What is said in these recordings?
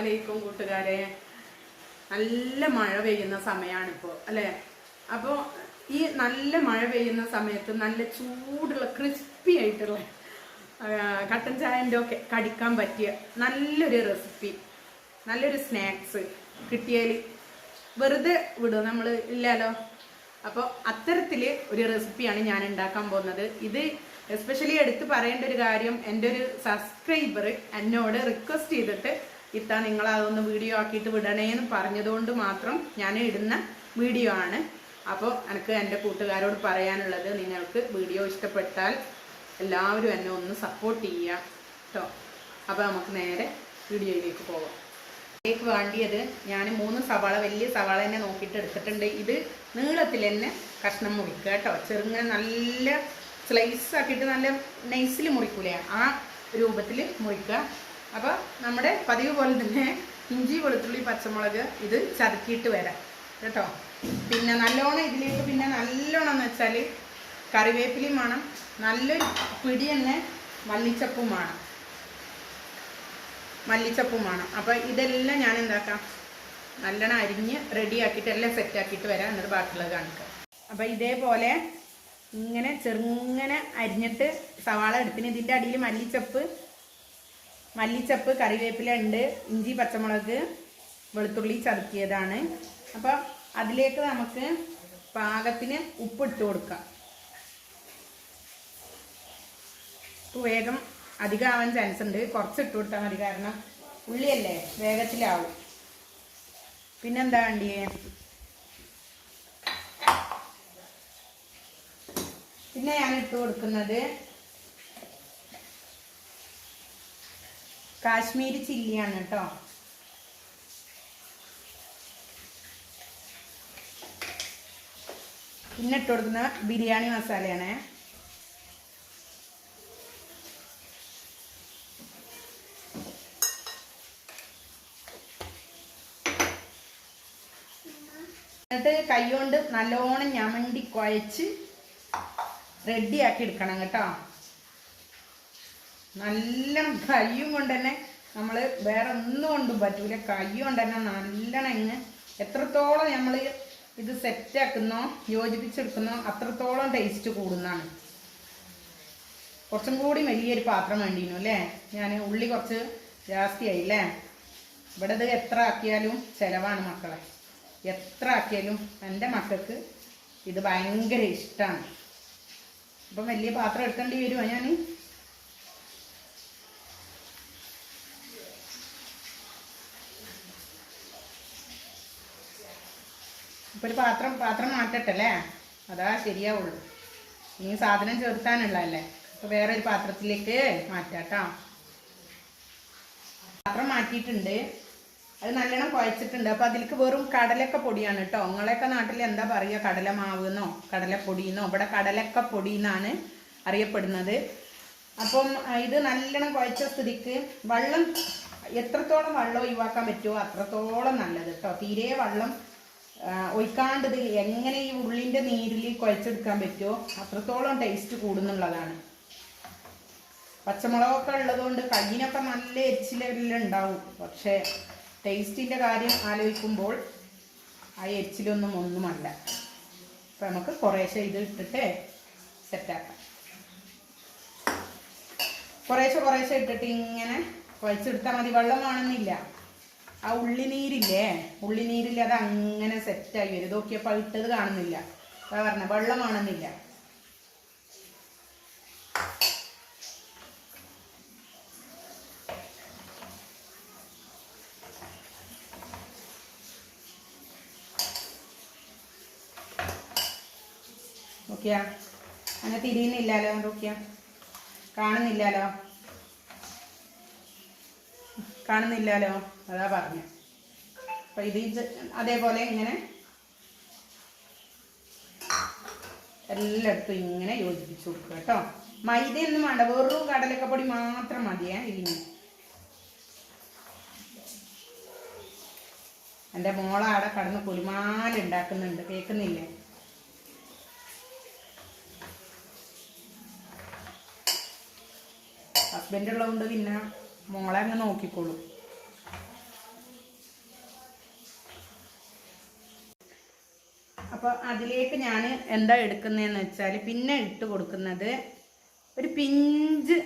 അലൈക്കും കൂട്ടുകാരെ. നല്ല മഴ പെയ്യുന്ന സമയമാണിപ്പോൾ അല്ലേ? അപ്പോൾ ഈ നല്ല മഴ പെയ്യുന്ന സമയത്ത് നല്ല ചൂടുള്ള ക്രിസ്പി ആയിട്ടുള്ള കട്ടൻ ചായന്റെ ഒക്കെ കടിക്കാൻ പറ്റിയ നല്ലൊരു റെസിപ്പി നല്ലൊരു സ്നാക്സ് കിട്ടിയാൽ വെറുതെ വിടും നമ്മൾ ഇല്ലല്ലോ അപ്പോൾ അത്തരത്തിൽ ഒരു റെസിപ്പിയാണ് ഞാൻ ഉണ്ടാക്കാൻ പോകുന്നത്. ഇത് എസ്പെഷ്യലി എടുത്ത് പറയേണ്ട ഒരു കാര്യം എന്റെ ഒരു സബ്സ്ക്രൈബർ എന്നോട് റിക്വസ്റ്റ് ചെയ്തിട്ട് ഇത്ത നിങ്ങൾ അതൊന്ന് വീഡിയോ ആക്കിയിട്ട് വിടണേന്ന് പറഞ്ഞതുകൊണ്ട് മാത്രം ഞാൻ ഇടുന്ന വീഡിയോ ആണ്. അപ്പോൾ എനിക്ക് എന്റെ കൂട്ടുകാരോട് പറയാനുള്ളത് നിങ്ങൾക്ക് വീഡിയോ ഇഷ്ടപ്പെട്ടാൽ എല്ലാവരും എന്നെ ഒന്ന് സപ്പോർട്ട് ചെയ്യുക കേട്ടോ അപ്പോൾ നമുക്ക് നേരെ വീഡിയോയിലേക്ക് പോകാം ഇതിലേക്ക് വേണ്ടിയത് ഞാൻ മൂന്ന് സവാള വലിയ സവാള തന്നെ നോക്കിയിട്ട് എടുത്തിട്ടുണ്ട്. ഇത് നീളത്തിൽ തന്നെ കഷ്ണം മുറിക്കുക കേട്ടോ ചെറുങ്ങനെ നല്ല സ്ലൈസ് ആക്കിയിട്ട് നല്ല നൈസിൽ മുറിക്കൂലേ? ആ രൂപത്തിൽ മുറിക്കുക. അപ്പോൾ നമ്മുടെ പതിവ് പോലെ തന്നെ ഇഞ്ചി വെളുത്തുള്ളി പച്ചമുളക് ഇത് ചതക്കിയിട്ട് വരാം. കേട്ടോ? പിന്നെ നല്ലോണം ഇതിലേക്ക് പിന്നെ നല്ലോണം എന്ന് വെച്ചാൽ കറിവേപ്പിലയും വേണം. നല്ലൊരു പിടി തന്നെ മല്ലിച്ചപ്പും വേണം. മല്ലിച്ചപ്പും വേണം. അപ്പോൾ ഇതെല്ലാം ഞാൻ എന്താക്കാം? നല്ലോണം അരിഞ്ഞ് റെഡി ആക്കിയിട്ട് എല്ലാം സെറ്റ് ആക്കിയിട്ട് വരാം. എന്നിട്ട് ബാക്കിയുള്ളത് കാണിക്കാം. അപ്പോൾ ഇതേപോലെ ഇങ്ങനെ ചെറുങ്ങനെ അരിഞ്ഞിട്ട് സവാള എടുത്തിന് ഇതിന്റെ അടിയിൽ മല്ലിച്ചപ്പ് മല്ലിച്ചപ്പ് കറിവേപ്പില ഉണ്ട് ഇഞ്ചി പച്ചമുളക് വെളുത്തുള്ളി ചതുക്കിയതാണ്. അപ്പോൾ അതിലേക്ക് നമുക്ക് പാകത്തിന് ഉപ്പിട്ട് കൊടുക്കാം. ഉപ്പ് വേഗം അധികം ആവാൻ ചാൻസ് ഉണ്ട്. കുറച്ച് ഇട്ട് കൊടുത്താൽ മതി. കാരണം ഉള്ളിയല്ലേ വേഗത്തിലാവും. പിന്നെന്താ വേണ്ടിയേ പിന്നെ ഞാൻ ഇട്ട് കൊടുക്കുന്നത് കാശ്മീരി ചില്ലിയാണ് കേട്ടോ. പിന്നെ ഇട്ട് കൊടുക്കുന്ന ബിരിയാണി മസാലയാണ്. എന്നിട്ട് കൈകൊണ്ട് നല്ലോണം ഞമണ്ടി കുഴച്ച് റെഡിയാക്കി എടുക്കണം കേട്ടോ. നല്ലോണം കയ്യും കൊണ്ട് തന്നെ നമ്മൾ വേറെ ഒന്നും കൊണ്ടും പറ്റൂല. കയ്യും കൊണ്ട് തന്നെ നല്ലോണം എത്രത്തോളം നമ്മൾ ഇത് സെറ്റാക്കുന്നോ യോജിപ്പിച്ചെടുക്കുന്നോ അത്രത്തോളം ടേസ്റ്റ് കൂടുന്നതാണ്. കുറച്ചും കൂടി വലിയൊരു പാത്രം വേണ്ടിയിരുന്നു അല്ലേ? ഞാൻ ഉള്ളി കുറച്ച് ജാസ്തിയായി അല്ലേ? ഇവിടെ ഇത് എത്ര ആക്കിയാലും ചിലവാണ് മക്കളെ. എത്ര ആക്കിയാലും എന്റെ മക്കൾക്ക് ഇത് ഭയങ്കര ഇഷ്ടമാണ് അപ്പം വലിയ പാത്രം എടുക്കേണ്ടി വരുമോ ഞാൻ ഇപ്പം ഒരു പാത്രം പാത്രം മാറ്റട്ടെ അല്ലേ അതാ ശരിയാവുള്ളൂ. ഇനി സാധനം ചേർത്താനുള്ളതല്ലേ? അപ്പോൾ വേറെ ഒരു പാത്രത്തിലേക്ക് മാറ്റാട്ടോ. പാത്രം മാറ്റിയിട്ടുണ്ട്. അത് നല്ലോണം കുഴച്ചിട്ടുണ്ട്. അപ്പോൾ അതിലേക്ക് വെറും കടലക്ക പൊടിയാണ് കേട്ടോ. നിങ്ങളെയൊക്കെ നാട്ടിൽ എന്താ പറയുക? കടല മാവെന്നോ എന്നോ കടലപ്പൊടി എന്നോ ഇവിടെ കടലക്ക പൊടി എന്നാണ് അറിയപ്പെടുന്നത്. അപ്പം ഇത് നല്ലോണം കുഴച്ച സ്ഥിതിക്ക് വെള്ളം എത്രത്തോളം വെള്ളം ഒഴിവാക്കാൻ പറ്റുമോ അത്രത്തോളം നല്ലത് കേട്ടോ. തീരെ വെള്ളം ഒഴിക്കാണ്ടത് എങ്ങനെ ഈ ഉള്ളിന്റെ നീരിൽ കുഴച്ചെടുക്കാൻ പറ്റുമോ അത്രത്തോളം ടേസ്റ്റ് കൂടുന്നുള്ളതാണ്. പച്ചമുളകൊക്കെ ഉള്ളതുകൊണ്ട് കയ്യിനൊക്കെ നല്ല എരിച്ചിലെല്ലാം ഉണ്ടാവും. പക്ഷേ ടേസ്റ്റിന്റെ കാര്യം ആലോചിക്കുമ്പോൾ ആ എരിച്ചിലൊന്നും ഒന്നുമല്ല. അപ്പം നമുക്ക് കുറേശ്ശെ ഇത് ഇട്ടിട്ട് സെറ്റാക്കാം കുറേശ്ശെ കുറേശ്ശെ ഇട്ടിട്ട് ഇങ്ങനെ കുഴച്ചെടുത്താൽ മതി. വെള്ളം വേണമെന്നില്ല. ആ ഉള്ളിനീരില്ലേ? ഉള്ളിനീരിൽ അത് അങ്ങനെ സെറ്റായി വരും. ഇതൊക്കെയപ്പോൾ ഇട്ടത് കാണുന്നില്ല. അതാ പറഞ്ഞ വെള്ളം കാണുന്നില്ല. അങ്ങനെ തിരിയുന്നില്ലല്ലോ നോക്കിയാ? കാണുന്നില്ലല്ലോ? കാണുന്നില്ലല്ലോ? അതാ പറഞ്ഞു. അപ്പൊ ഇത് അതേപോലെ ഇങ്ങനെ എല്ലായിടത്തും ഇങ്ങനെ യോജിപ്പിച്ച് കൊടുക്കുക കേട്ടോ. മൈദയൊന്നും വേണ്ട വെറും കടലക്കപ്പൊടി മാത്രം മതിയേ ഇതിന്. എന്റെ മോള അവിടെ കടന്ന് കുലുമാലുണ്ടാക്കുന്നുണ്ട് കേൾക്കുന്നില്ലേ? ഹസ്ബൻഡ് ഉള്ളതുകൊണ്ട് പിന്നെ മോളെ അങ്ങ് നോക്കിക്കോളൂ. അപ്പോൾ അതിലേക്ക് ഞാൻ എന്താ എടുക്കുന്നതെന്ന് വെച്ചാൽ പിന്നെ ഇട്ട് കൊടുക്കുന്നത് ഒരു പിഞ്ച്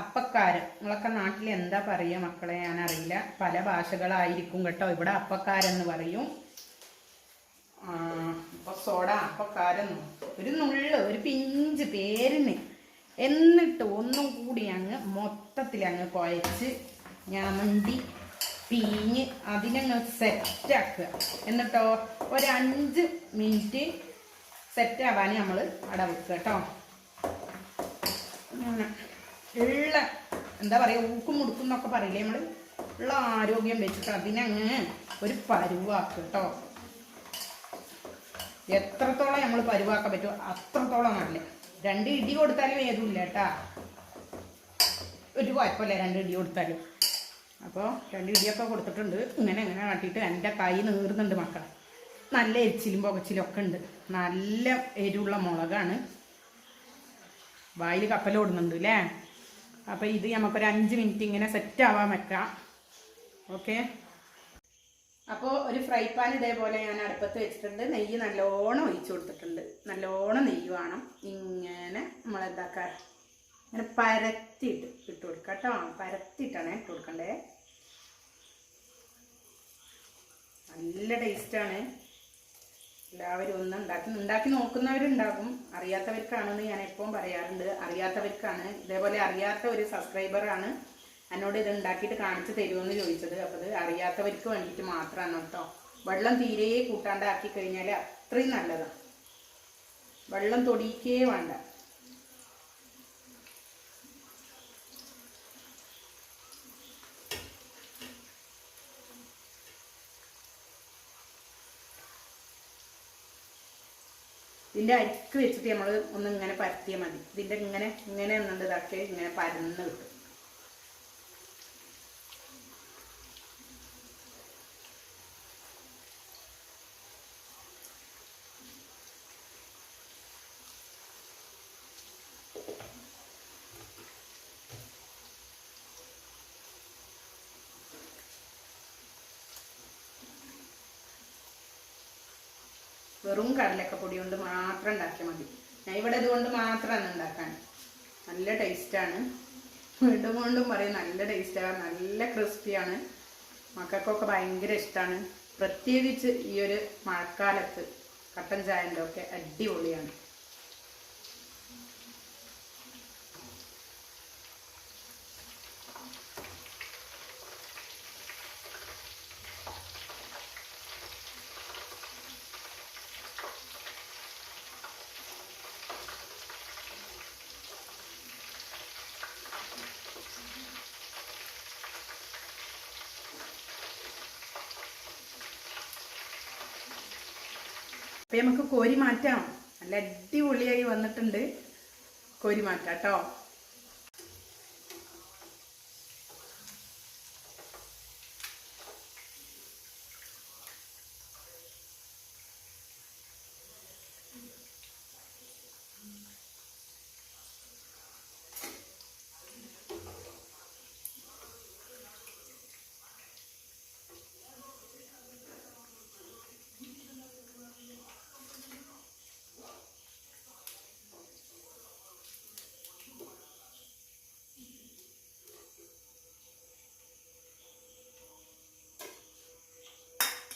അപ്പക്കാരം. നിങ്ങളൊക്കെ നാട്ടിൽ എന്താ പറയുക മക്കളെ? ഞാൻ അറിയില്ല പല ഭാഷകളായിരിക്കും കേട്ടോ. ഇവിടെ അപ്പക്കാരെന്ന് പറയും. അപ്പോൾ സോഡ അപ്പക്കാരെന്നു ഒരു നുള്ള് ഒരു പിഞ്ച് പേരിന്. എന്നിട്ട് ഒന്നും കൂടി അങ്ങ് മൊത്തത്തിൽ അങ്ങ് കുഴച്ച് ഞമണ്ടി പീഞ്ഞ് അതിനങ്ങ് സെറ്റാക്കുക എന്നിട്ടോ ഒരു അഞ്ച് മിനിറ്റ് സെറ്റാവാൻ നമ്മൾ അടവെക്കുക വെക്കുക കേട്ടോ. ഉള്ള എന്താ പറയുക ഊക്കും മുടുക്കും എന്നൊക്കെ പറയില്ലേ നമ്മൾ ഉള്ള ആരോഗ്യം വെച്ചിട്ട് അതിനങ്ങ് ഒരു പരുവാക്കുക കേട്ടോ. എത്രത്തോളം നമ്മൾ പരുവാക്കാൻ പറ്റുമോ അത്രത്തോളം നല്ല. രണ്ട് ഇടി കൊടുത്താലും ഏതുമില്ല കേട്ടാ. ഒരു കുഴപ്പമില്ല രണ്ട് ഇടി കൊടുത്താലും. അപ്പോൾ രണ്ട് ഇടിയൊക്കെ കൊടുത്തിട്ടുണ്ട്. ഇങ്ങനെ ഇങ്ങനെ കാട്ടിയിട്ട് എന്റെ കൈ നീറുന്നുണ്ട് മക്കളെ. നല്ല എരിച്ചിലും പുകച്ചിലും ഒക്കെ ഉണ്ട്. നല്ല എരിവുള്ള മുളകാണ്. വായിൽ കപ്പലോടുന്നുണ്ട് അല്ലേ അപ്പോൾ ഇത് നമുക്കൊരു അഞ്ച് മിനിറ്റ് ഇങ്ങനെ സെറ്റ് ആവാൻ വെക്കാം. ഓക്കെ അപ്പോൾ ഒരു ഫ്രൈ പാൻ ഇതേപോലെ ഞാൻ അടുപ്പത്ത് വെച്ചിട്ടുണ്ട്. നെയ്യ് നല്ലോണം ഒഴിച്ചു കൊടുത്തിട്ടുണ്ട്. നല്ലോണം നെയ്യ് വേണം. ഇങ്ങനെ നമ്മളെന്താക്കുക ഇങ്ങനെ പരത്തിയിട്ട് ഇട്ട് കൊടുക്കാം കേട്ടോ. പരത്തിയിട്ടാണ് ഇട്ട് കൊടുക്കണ്ടേ. നല്ല ടേസ്റ്റാണ്. എല്ലാവരും ഒന്ന് ഉണ്ടാക്കി ഉണ്ടാക്കി നോക്കുന്നവരുണ്ടാകും. അറിയാത്തവർക്കാണെന്ന് ഞാൻ എപ്പോഴും പറയാറുണ്ട്. അറിയാത്തവർക്കാണ്. ഇതേപോലെ അറിയാത്ത ഒരു സബ്സ്ക്രൈബറാണ് എന്നോട് ഇത് ഉണ്ടാക്കിയിട്ട് കാണിച്ചു തരുമെന്ന് ചോദിച്ചത്. അപ്പോൾ അത് അറിയാത്തവർക്ക് വേണ്ടിയിട്ട് മാത്രമാണ് കേട്ടോ. വെള്ളം തീരെ കൂട്ടാണ്ടാക്കി കഴിഞ്ഞാൽ അത്രയും നല്ലതാണ് വെള്ളം തൊടിക്കേ വേണ്ട. ഇതിന്റെ അരിക്ക് വെച്ചിട്ട് നമ്മൾ ഒന്ന് ഇങ്ങനെ പരത്തിയാൽ മതി. ഇതിന്റെ ഇങ്ങനെ ഇങ്ങനെ എന്നുണ്ട് ഇതാക്കി ഇങ്ങനെ പരന്ന് കിട്ടും. വെറും കടലക്കപ്പൊടി കൊണ്ട് മാത്രം ഉണ്ടാക്കിയാൽ മതി. ഞാൻ ഇവിടെ ഇതുകൊണ്ട് മാത്രമാണ് ഉണ്ടാക്കാൻ. നല്ല ടേസ്റ്റാണ് വീണ്ടും വീണ്ടും പറയും നല്ല ടേസ്റ്റാണ് നല്ല ക്രിസ്പിയാണ് മക്കൾക്കൊക്കെ ഭയങ്കര ഇഷ്ടമാണ് പ്രത്യേകിച്ച് ഈ ഒരു മഴക്കാലത്ത് കട്ടൻ ചായന്റെ ഒക്കെ അടിപൊളിയാണ്. അപ്പൊ നമുക്ക് കോരി മാറ്റാം. നല്ല അടിപൊളിയായി വന്നിട്ടുണ്ട് കോരി മാറ്റാം കേട്ടോ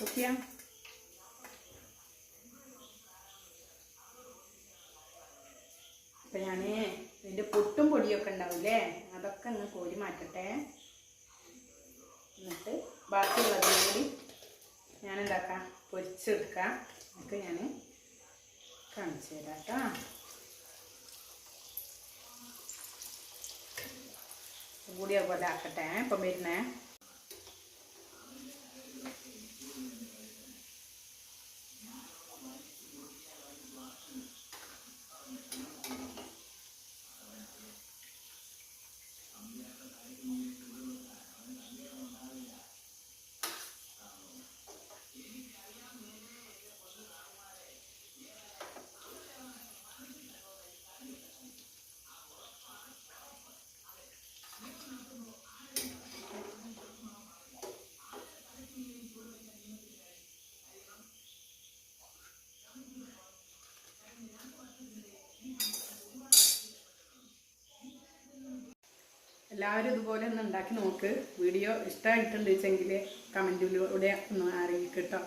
ഓക്കെയാ അപ്പൊ ഇതിന്റെ പൊട്ടും പൊടിയൊക്കെ ഉണ്ടാവില്ലേ? അതൊക്കെ ഒന്ന് കോരി മാറ്റട്ടെ. എന്നിട്ട് ബാക്കിയുള്ളതും കൂടി ഞാൻ എന്താക്കാം പൊരിച്ചെടുക്കാം. ഒക്കെ ഞാൻ കാണിച്ചു തരാം കേട്ടോ കൂടി അതുപോലെ ആക്കട്ടെ. ഇപ്പം വരുന്നേ. എല്ലാവരും ഇതുപോലെ ഒന്ന് ഉണ്ടാക്കി നോക്ക്. വീഡിയോ ഇഷ്ടമായിട്ടുണ്ട് വെച്ചെങ്കിൽ കമന്റിലൂടെ ഒന്ന് അറിയിക്കട്ടോ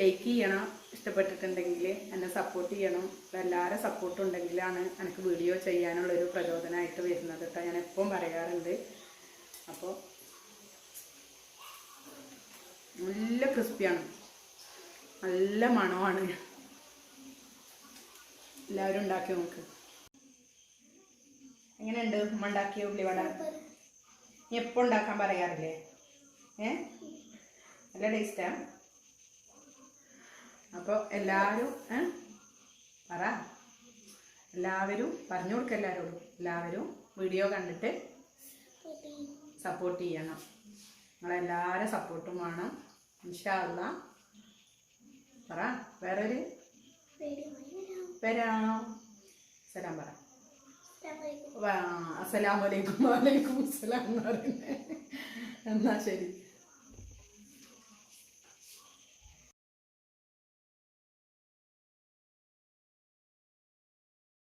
ലൈക്ക് ചെയ്യണം. ഇഷ്ടപ്പെട്ടിട്ടുണ്ടെങ്കിൽ എന്നെ സപ്പോർട്ട് ചെയ്യണം. എല്ലാവരും സപ്പോർട്ട് ഉണ്ടെങ്കിലാണ് എനിക്ക് വീഡിയോ ചെയ്യാനുള്ള ചെയ്യാനുള്ളൊരു പ്രചോദനമായിട്ട് വരുന്നത് കേട്ടോ ഞാൻ എപ്പം പറയാറുണ്ട്. അപ്പോൾ നല്ല ക്രിസ്പിയാണ് നല്ല മണമാണ്. എല്ലാവരും ഉണ്ടാക്കി നോക്ക്. എങ്ങനെയുണ്ട് ഉമ്മ ഉണ്ടാക്കിയ ഉള്ളിവട? നീ എപ്പോൾ ഉണ്ടാക്കാൻ പറയാറില്ലേ? ഏ? നല്ല ടേസ്റ്റാ. അപ്പോൾ എല്ലാവരും ഏ? പറ. എല്ലാവരും പറഞ്ഞു കൊടുക്ക എല്ലാവരോടും എല്ലാവരും വീഡിയോ കണ്ടിട്ട് സപ്പോർട്ട് ചെയ്യണം. നിങ്ങളെല്ലാവരും സപ്പോർട്ടും വേണം. ഇൻഷാല്ല പറ. വേറൊരു? വരാം. സലാം പറ. വാ, അസ്സലാമു അലൈക്കും വലൈക്കും അസ്സലാം എന്ന് പറയുന്നത്. എന്നാ ശരി.